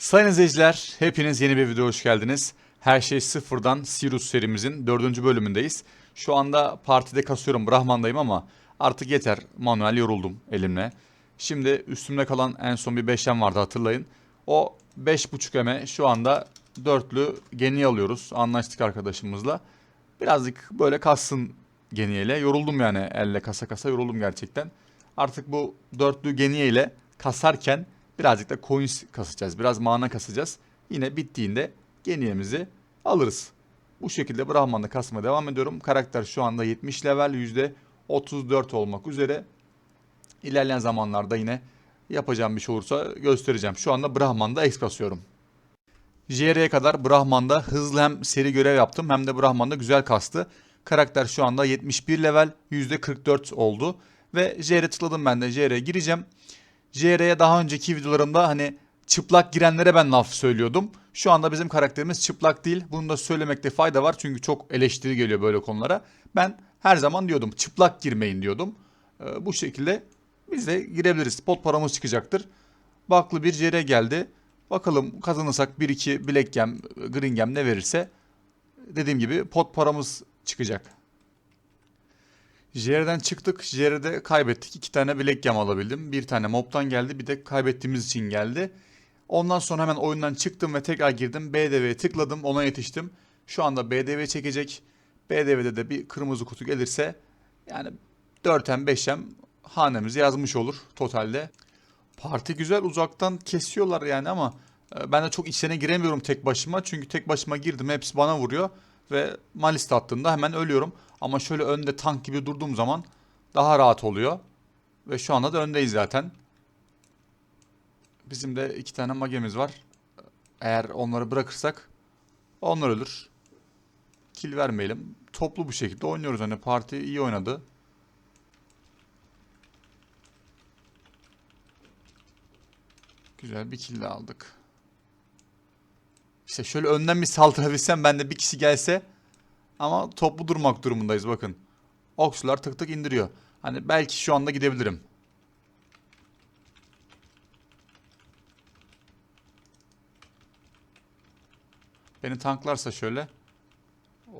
Sayın izleyiciler, hepiniz yeni bir videoya hoş geldiniz. Her şey sıfırdan Sirius serimizin dördüncü bölümündeyiz. Şu anda partide kasıyorum, Brahman'dayım ama artık yeter. Manuel yoruldum elimle. Şimdi üstümde kalan en son bir 5M vardı hatırlayın. O 5.5M'e şu anda dörtlü geni alıyoruz. Anlaştık arkadaşımızla. Birazcık böyle kassın geniyle. Yoruldum yani elle kasa kasa yoruldum gerçekten. Artık bu dörtlü geniye ile kasarken birazcık da coins kasacağız. Biraz mana kasacağız. Yine bittiğinde geniyemizi alırız. Bu şekilde Brahman'da kasmaya devam ediyorum. Karakter şu anda 70 level %34 olmak üzere. İlerleyen zamanlarda yine yapacağım bir şey olursa göstereceğim. Şu anda Brahman'da X kasıyorum. JR'ye kadar Brahman'da hızlı hem seri görev yaptım hem de Brahman'da güzel kastı. Karakter şu anda 71 level %44 oldu. Ve JR tıkladım ben de JR'ye gireceğim. JR'ye daha önceki videolarımda hani çıplak girenlere ben laf söylüyordum. Şu anda bizim karakterimiz çıplak değil. Bunu da söylemekte fayda var çünkü çok eleştiri geliyor böyle konulara. Ben her zaman diyordum çıplak girmeyin diyordum. Ee, bu şekilde biz de girebiliriz. Pot paramız çıkacaktır. Baklı bir JR geldi. Bakalım kazanırsak 1-2 Black Gem, Green Gem ne verirse dediğim gibi pot paramız çıkacak. JR'den çıktık. JR'de kaybettik. İki tane Black Gem alabildim. Bir tane mob'tan geldi. Bir de kaybettiğimiz için geldi. Ondan sonra hemen oyundan çıktım ve tekrar girdim. BDV'ye tıkladım. Ona yetiştim. Şu anda BDV çekecek. BDV'de de bir kırmızı kutu gelirse yani 4M 5M hanemizi yazmış olur totalde. Parti güzel uzaktan kesiyorlar yani ama e, ben de çok içine giremiyorum tek başıma. Çünkü tek başıma girdim hepsi bana vuruyor ve malist attığında hemen ölüyorum. Ama şöyle önde tank gibi durduğum zaman daha rahat oluyor. Ve şu anda da öndeyiz zaten. Bizim de iki tane magemiz var. Eğer onları bırakırsak onlar ölür. Kill vermeyelim. Toplu bu şekilde oynuyoruz. Hani parti iyi oynadı. Güzel bir kill aldık. İşte şöyle önden bir saldırabilsem ben de bir kişi gelse ama toplu durmak durumundayız bakın. Oksular tık tık indiriyor. Hani belki şu anda gidebilirim. Beni tanklarsa şöyle.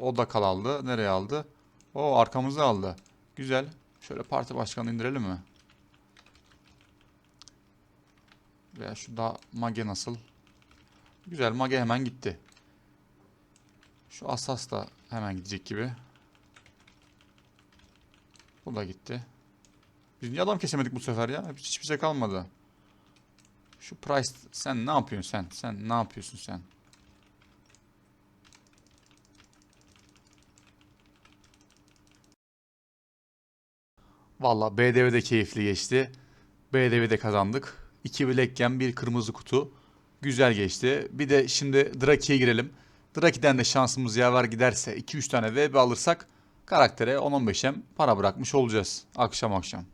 O da kal aldı. Nereye aldı? O arkamızı aldı. Güzel. Şöyle parti başkanı indirelim mi? Veya şu da mage nasıl? Güzel mage hemen gitti. Şu asas da hemen gidecek gibi. Bu da gitti. Biz niye adam kesemedik bu sefer ya? Hiç, hiçbir şey kalmadı. Şu price sen ne yapıyorsun sen? Sen ne yapıyorsun sen? Valla BDV'de keyifli geçti. BDV'de kazandık. 2 Black Gem, bir kırmızı kutu. Güzel geçti. Bir de şimdi Draki'ye girelim. Draki'den de şansımız yaver giderse 2-3 tane VB alırsak karaktere 10-15'em para bırakmış olacağız. Akşam akşam.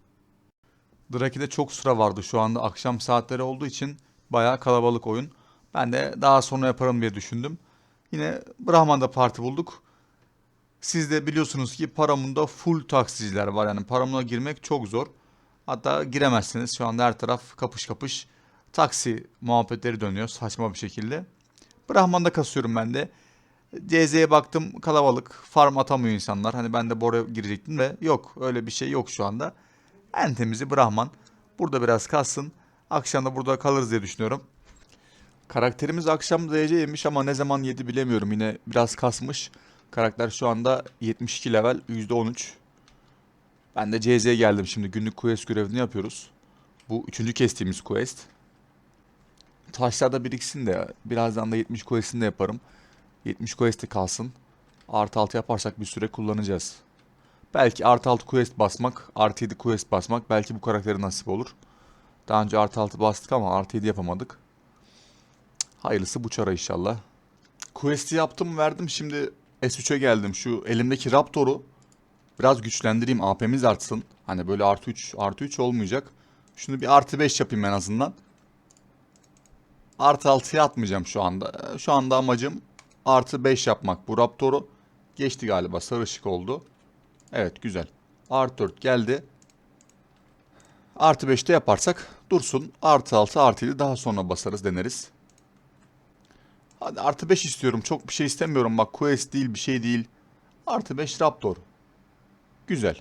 Draki'de çok sıra vardı şu anda akşam saatleri olduğu için bayağı kalabalık oyun. Ben de daha sonra yaparım diye düşündüm. Yine Brahman'da parti bulduk. Siz de biliyorsunuz ki Paramount'da full taksiciler var. Yani Paramount'a girmek çok zor. Hatta giremezsiniz. Şu anda her taraf kapış kapış taksi muhabbetleri dönüyor saçma bir şekilde. Brahman'da kasıyorum ben de. CZ'ye baktım kalabalık. Farm atamıyor insanlar. Hani ben de Bor'a girecektim ve yok. Öyle bir şey yok şu anda. En temizi Brahman. Burada biraz kalsın. Akşam da burada kalırız diye düşünüyorum. Karakterimiz akşam DC yemiş ama ne zaman yedi bilemiyorum. Yine biraz kasmış. Karakter şu anda 72 level %13. Ben de CZ'ye geldim şimdi. Günlük quest görevini yapıyoruz. Bu üçüncü kestiğimiz quest. Taşlarda biriksin de birazdan da 70 quest'ini de yaparım. 70 quest de kalsın. Artı 6 yaparsak bir süre kullanacağız. Belki artı 6 quest basmak, artı 7 quest basmak belki bu karaktere nasip olur. Daha önce artı 6 bastık ama artı 7 yapamadık. Hayırlısı bu çara inşallah. Quest'i yaptım verdim şimdi S3'e geldim. Şu elimdeki Raptor'u biraz güçlendireyim AP'miz artsın. Hani böyle artı 3 artı 3 olmayacak. Şunu bir artı 5 yapayım en azından. Artı 6'ya atmayacağım şu anda. Şu anda amacım artı 5 yapmak. Bu Raptor'u geçti galiba. Sarı ışık oldu. Evet güzel. Artı 4 geldi. Artı 5'te yaparsak dursun. Artı 6 artı 7 daha sonra basarız deneriz. Hadi artı 5 istiyorum. Çok bir şey istemiyorum. Bak quest değil bir şey değil. Artı 5 Raptor. Güzel.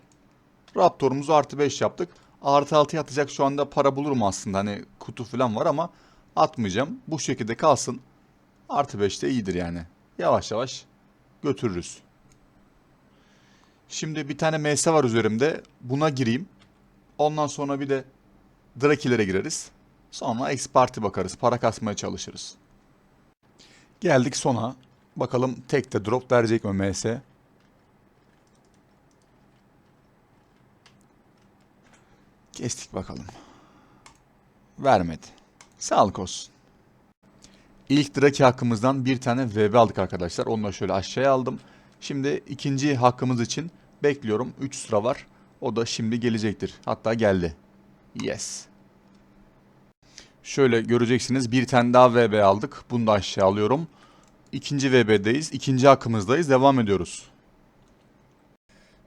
Raptor'umuzu artı 5 yaptık. Artı 6'ya atacak şu anda para bulurum aslında. Hani kutu falan var ama atmayacağım. Bu şekilde kalsın. Artı 5 de iyidir yani. Yavaş yavaş götürürüz. Şimdi bir tane MS var üzerimde. Buna gireyim. Ondan sonra bir de Drakilere gireriz. Sonra X Party bakarız. Para kasmaya çalışırız. Geldik sona. Bakalım tek de drop verecek mi MS? Kestik bakalım. Vermedi. Sağlık olsun. İlk Draki hakkımızdan bir tane VB aldık arkadaşlar. Onu da şöyle aşağıya aldım. Şimdi ikinci hakkımız için bekliyorum. 3 sıra var. O da şimdi gelecektir. Hatta geldi. Yes. Şöyle göreceksiniz bir tane daha VB aldık. Bunu da aşağı alıyorum. İkinci VB'deyiz. İkinci hakkımızdayız. Devam ediyoruz.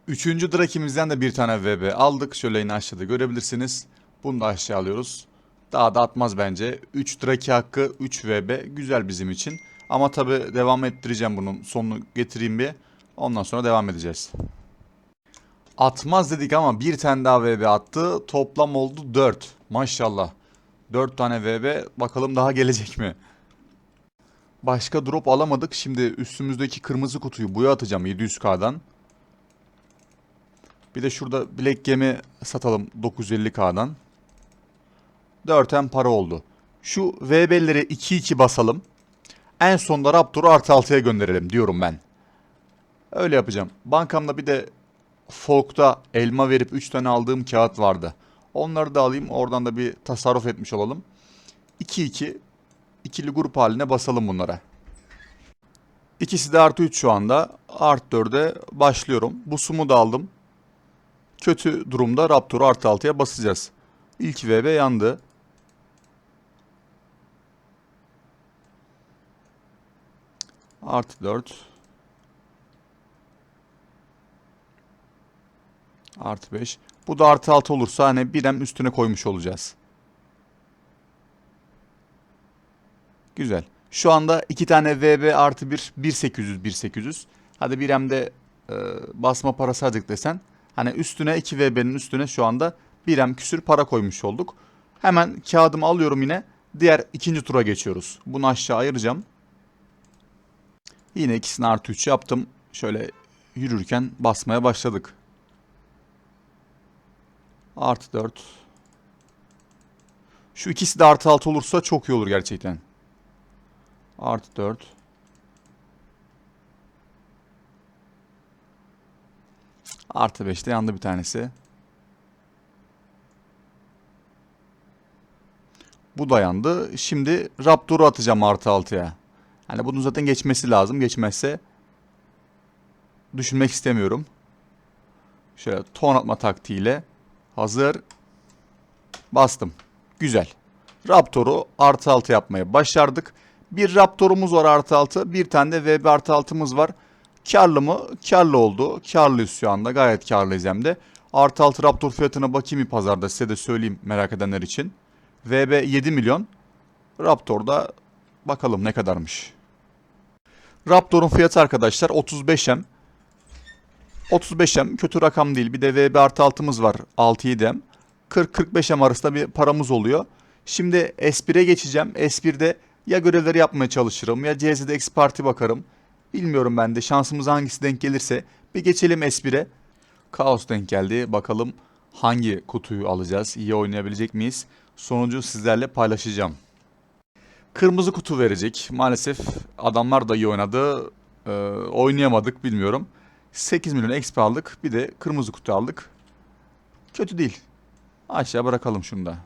Üçüncü Draki'mizden de bir tane VB aldık. Şöyle yine aşağıda görebilirsiniz. Bunu da aşağı alıyoruz. Daha da atmaz bence. 3 Draki hakkı 3 VB güzel bizim için. Ama tabi devam ettireceğim bunun sonunu getireyim bir. Ondan sonra devam edeceğiz. Atmaz dedik ama bir tane daha VB attı. Toplam oldu 4. Maşallah. 4 tane VB. Bakalım daha gelecek mi? Başka drop alamadık. Şimdi üstümüzdeki kırmızı kutuyu buya atacağım 700k'dan. Bir de şurada Black Gem'i satalım 950k'dan. 4'ten para oldu. Şu VB'leri 2-2 basalım. En sonda Raptor'u artı 6'ya gönderelim diyorum ben. Öyle yapacağım. Bankamda bir de Folk'ta elma verip 3 tane aldığım kağıt vardı. Onları da alayım. Oradan da bir tasarruf etmiş olalım. 2-2 ikili grup haline basalım bunlara. İkisi de artı 3 şu anda. Artı 4'e başlıyorum. Bu sumu da aldım. Kötü durumda Raptor'u artı 6'ya basacağız. İlk VB yandı. Artı 4. Artı 5. Bu da artı 6 olursa hani birem üstüne koymuş olacağız. Güzel. Şu anda iki tane VB artı 1, 1800, 1800. Hadi birem de e, basma parası harcadık desen. Hani üstüne 2 VB'nin üstüne şu anda birem küsür para koymuş olduk. Hemen kağıdımı alıyorum yine. Diğer ikinci tura geçiyoruz. Bunu aşağı ayıracağım. Yine ikisini artı 3 yaptım. Şöyle yürürken basmaya başladık. Artı 4. Şu ikisi de artı 6 olursa çok iyi olur gerçekten. Artı 4. Artı 5'te yandı bir tanesi. Bu da yandı. Şimdi Raptor'u atacağım artı 6'ya. Hani bunun zaten geçmesi lazım. Geçmezse düşünmek istemiyorum. Şöyle ton atma taktiğiyle hazır bastım. Güzel. Raptor'u artı 6 yapmaya başardık. Bir Raptor'umuz var artı 6. Bir tane de VB artı 6'mız var. Karlı mı? Karlı oldu. Karlıyız şu anda. Gayet karlıyız hem de. Artı 6 Raptor fiyatına bakayım bir pazarda size de söyleyeyim merak edenler için. VB 7 milyon. Raptor'da bakalım ne kadarmış. Raptor'un fiyatı arkadaşlar 35M. 35M kötü rakam değil. Bir de VB artı 6'mız var 6-7M. 40-45M arasında bir paramız oluyor. Şimdi S1'e geçeceğim. S1'de ya görevleri yapmaya çalışırım ya CZ'de X Party bakarım. Bilmiyorum ben de şansımız hangisi denk gelirse. Bir geçelim S1'e. Kaos denk geldi. Bakalım hangi kutuyu alacağız? İyi oynayabilecek miyiz? Sonucu sizlerle paylaşacağım. Kırmızı kutu verecek. Maalesef adamlar da iyi oynadı. Ee, oynayamadık bilmiyorum. 8 milyon XP aldık. Bir de kırmızı kutu aldık. Kötü değil. Aşağı bırakalım şunu da.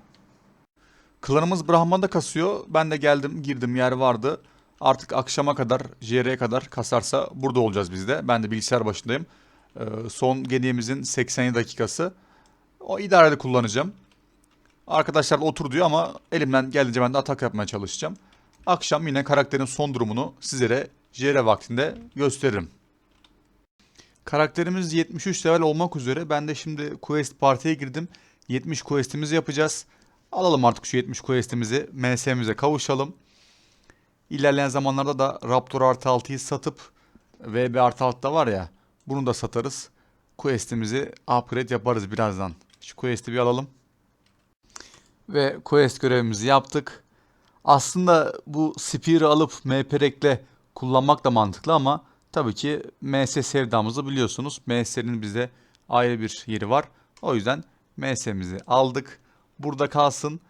Klanımız Brahman'da kasıyor. Ben de geldim girdim yer vardı. Artık akşama kadar JR'ye kadar kasarsa burada olacağız biz de. Ben de bilgisayar başındayım. Ee, son geniyemizin 87 dakikası. O idarede kullanacağım. Arkadaşlar da otur diyor ama elimden geldiğince ben de atak yapmaya çalışacağım. Akşam yine karakterin son durumunu sizlere JR vaktinde gösteririm. Karakterimiz 73 level olmak üzere. Ben de şimdi quest partiye girdim. 70 questimizi yapacağız. Alalım artık şu 70 questimizi. MS'mize kavuşalım. İlerleyen zamanlarda da Raptor artı 6'yı satıp VB artı 6 da var ya bunu da satarız. Quest'imizi upgrade yaparız birazdan. Şu quest'i bir alalım. Ve quest görevimizi yaptık. Aslında bu Spear'ı alıp MPREK'le kullanmak da mantıklı ama tabii ki MS sevdamızı biliyorsunuz. MS'nin bize ayrı bir yeri var. O yüzden MS'mizi aldık. Burada kalsın.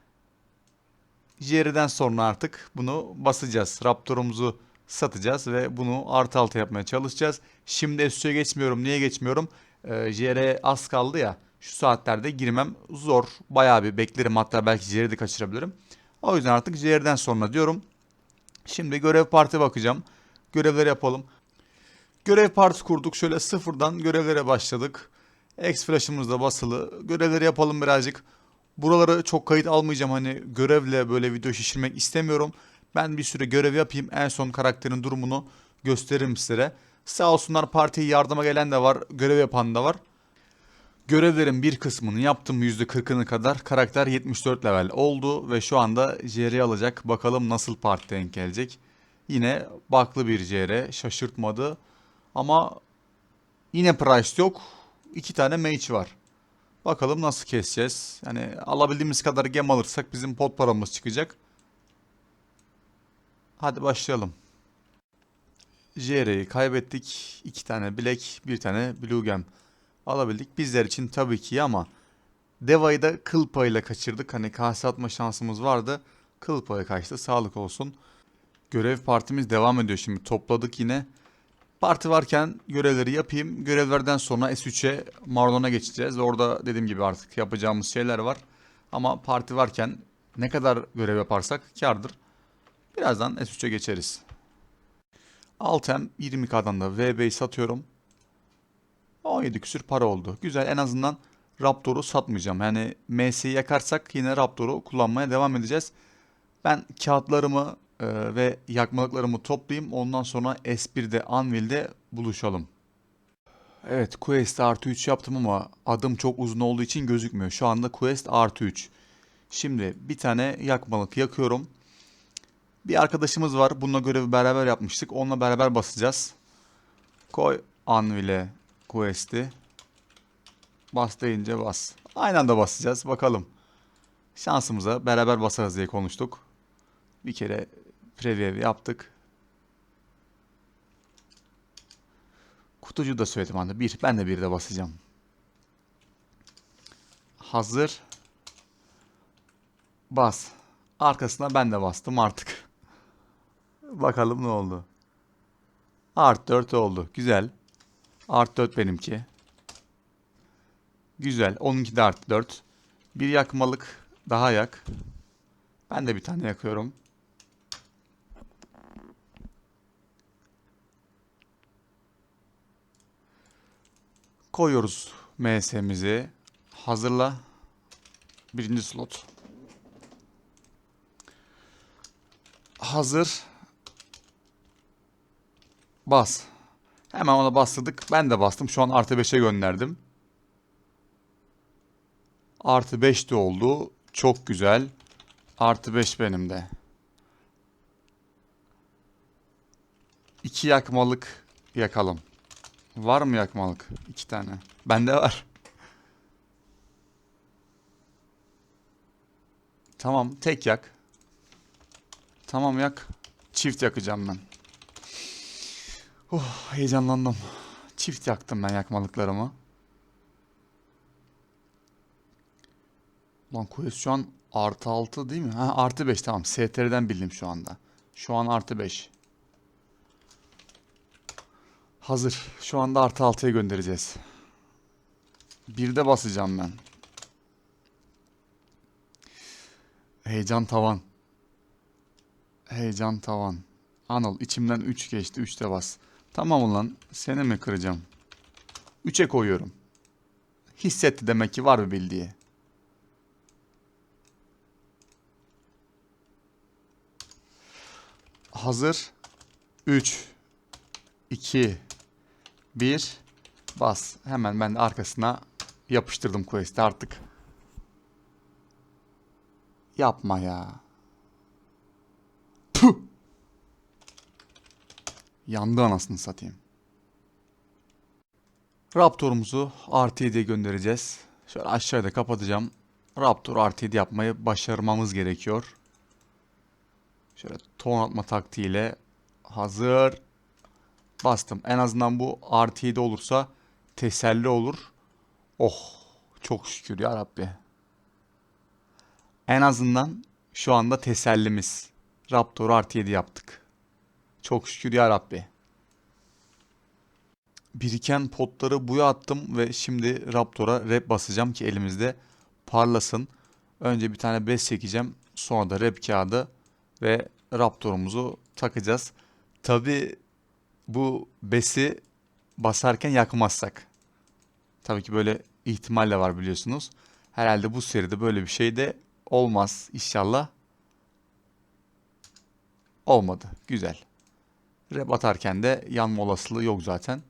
Jerry'den sonra artık bunu basacağız. Raptor'umuzu satacağız ve bunu artı altı yapmaya çalışacağız. Şimdi SU'ya geçmiyorum. Niye geçmiyorum? Ee, JR'ye az kaldı ya. Şu saatlerde girmem zor. Bayağı bir beklerim. Hatta belki JR'yi de kaçırabilirim. O yüzden artık JR'den sonra diyorum. Şimdi görev parti bakacağım. Görevleri yapalım. Görev partisi kurduk. Şöyle sıfırdan görevlere başladık. X flash'ımız da basılı. Görevleri yapalım birazcık. Buraları çok kayıt almayacağım. Hani görevle böyle video şişirmek istemiyorum. Ben bir süre görev yapayım. En son karakterin durumunu gösteririm sizlere. Sağ olsunlar partiye yardıma gelen de var. Görev yapan da var. Görevlerin bir kısmını yaptım %40'ını kadar. Karakter 74 level oldu ve şu anda JR alacak. Bakalım nasıl parti denk gelecek. Yine baklı bir JR şaşırtmadı. Ama yine price yok. İki tane mage var. Bakalım nasıl keseceğiz. Yani alabildiğimiz kadar gem alırsak bizim pot paramız çıkacak. Hadi başlayalım. JR'yi kaybettik. İki tane Black, bir tane Blue Gem alabildik. Bizler için tabii ki ama Deva'yı da kıl payıyla kaçırdık. Hani kase atma şansımız vardı. Kıl payı kaçtı. Sağlık olsun. Görev partimiz devam ediyor şimdi. Topladık yine. Parti varken görevleri yapayım. Görevlerden sonra S3'e Marlon'a geçeceğiz. Orada dediğim gibi artık yapacağımız şeyler var. Ama parti varken ne kadar görev yaparsak kardır. Birazdan S3'e geçeriz. Altem 20k'dan da VB'yi satıyorum. 17 küsür para oldu. Güzel en azından Raptor'u satmayacağım. Yani MS'yi yakarsak yine Raptor'u kullanmaya devam edeceğiz. Ben kağıtlarımı e, ve yakmalıklarımı toplayayım. Ondan sonra S1'de Anvil'de buluşalım. Evet Quest artı 3 yaptım ama adım çok uzun olduğu için gözükmüyor. Şu anda Quest artı 3. Şimdi bir tane yakmalık yakıyorum. Bir arkadaşımız var. Bununla görevi beraber yapmıştık. Onunla beraber basacağız. Koy Anvil'e Quest'i. Bas deyince bas. Aynı anda basacağız. Bakalım. Şansımıza beraber basarız diye konuştuk. Bir kere preview yaptık. Kutucu da söyledim anda. Bir. Ben de bir de basacağım. Hazır. Bas. Arkasına ben de bastım artık. Bakalım ne oldu. Art 4 oldu. Güzel. Art 4 benimki. Güzel. Onunki de art 4. Bir yakmalık daha yak. Ben de bir tane yakıyorum. Koyuyoruz MS'mizi. Hazırla. Birinci slot. Hazır. Bas. Hemen ona bastırdık. Ben de bastım. Şu an artı 5'e gönderdim. Artı 5 de oldu. Çok güzel. Artı 5 benim de. İki yakmalık yakalım. Var mı yakmalık? İki tane. Bende var. Tamam tek yak. Tamam yak. Çift yakacağım ben. Oh heyecanlandım. Çift yaktım ben yakmalıklarımı. Lan Quest şu an artı 6 değil mi? Ha artı 5 tamam. STR'den bildim şu anda. Şu an artı 5. Hazır. Şu anda artı 6'ya göndereceğiz. Bir de basacağım ben. Heyecan tavan. Heyecan tavan. Anıl içimden 3 geçti. 3 de bas. Tamam ulan. Seni mi kıracağım? 3'e koyuyorum. Hissetti demek ki var bir bildiği. Hazır. 3 2 1 Bas. Hemen ben de arkasına yapıştırdım quest'i artık. Yapma ya. Yandı anasını satayım. Raptor'umuzu artı 7'ye göndereceğiz. Şöyle aşağıda kapatacağım. Raptor artı 7 yapmayı başarmamız gerekiyor. Şöyle ton atma taktiğiyle hazır. Bastım. En azından bu artı 7 olursa teselli olur. Oh çok şükür ya Rabbi. En azından şu anda tesellimiz. Raptor artı 7 yaptık. Çok şükür ya Rabbi. Biriken potları buya attım ve şimdi Raptor'a rep basacağım ki elimizde parlasın. Önce bir tane bez çekeceğim. Sonra da rep kağıdı ve Raptor'umuzu takacağız. Tabi bu besi basarken yakmazsak. Tabii ki böyle ihtimal de var biliyorsunuz. Herhalde bu seride böyle bir şey de olmaz inşallah. Olmadı. Güzel. Rep atarken de yanma olasılığı yok zaten.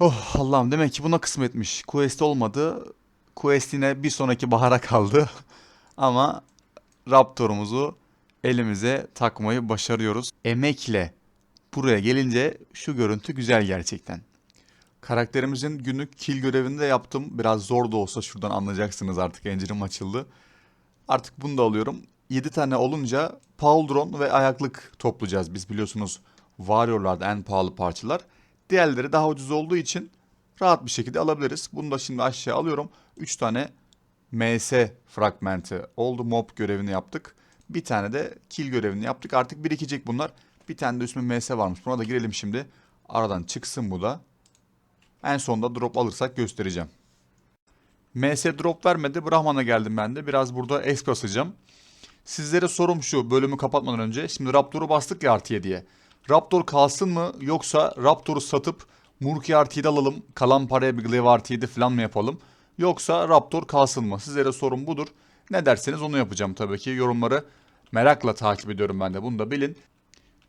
Oh Allah'ım demek ki buna kısmetmiş. Quest olmadı. Quest yine bir sonraki bahara kaldı. Ama Raptor'umuzu elimize takmayı başarıyoruz. Emekle buraya gelince şu görüntü güzel gerçekten. Karakterimizin günlük kill görevini de yaptım. Biraz zor da olsa şuradan anlayacaksınız artık encirim açıldı. Artık bunu da alıyorum. 7 tane olunca Pauldron ve ayaklık toplayacağız biz biliyorsunuz. Warrior'larda en pahalı parçalar. Diğerleri daha ucuz olduğu için rahat bir şekilde alabiliriz. Bunu da şimdi aşağı alıyorum. 3 tane MS fragmenti oldu. Mob görevini yaptık. Bir tane de kill görevini yaptık. Artık birikecek bunlar. Bir tane de üstüne MS varmış. Buna da girelim şimdi. Aradan çıksın bu da. En sonunda drop alırsak göstereceğim. MS drop vermedi. Brahman'a geldim ben de. Biraz burada es basacağım. Sizlere sorum şu bölümü kapatmadan önce. Şimdi Raptor'u bastık ya artıya diye. Raptor kalsın mı yoksa Raptor'u satıp Murki artıyı da alalım. Kalan paraya bir Glaive artıyı da falan mı yapalım? Yoksa Raptor kalsın mı? Sizlere sorum budur. Ne derseniz onu yapacağım tabii ki. Yorumları merakla takip ediyorum ben de. Bunu da bilin.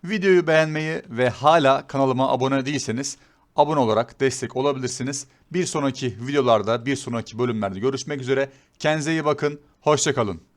Videoyu beğenmeyi ve hala kanalıma abone değilseniz abone olarak destek olabilirsiniz. Bir sonraki videolarda, bir sonraki bölümlerde görüşmek üzere. Kendinize iyi bakın. Hoşçakalın.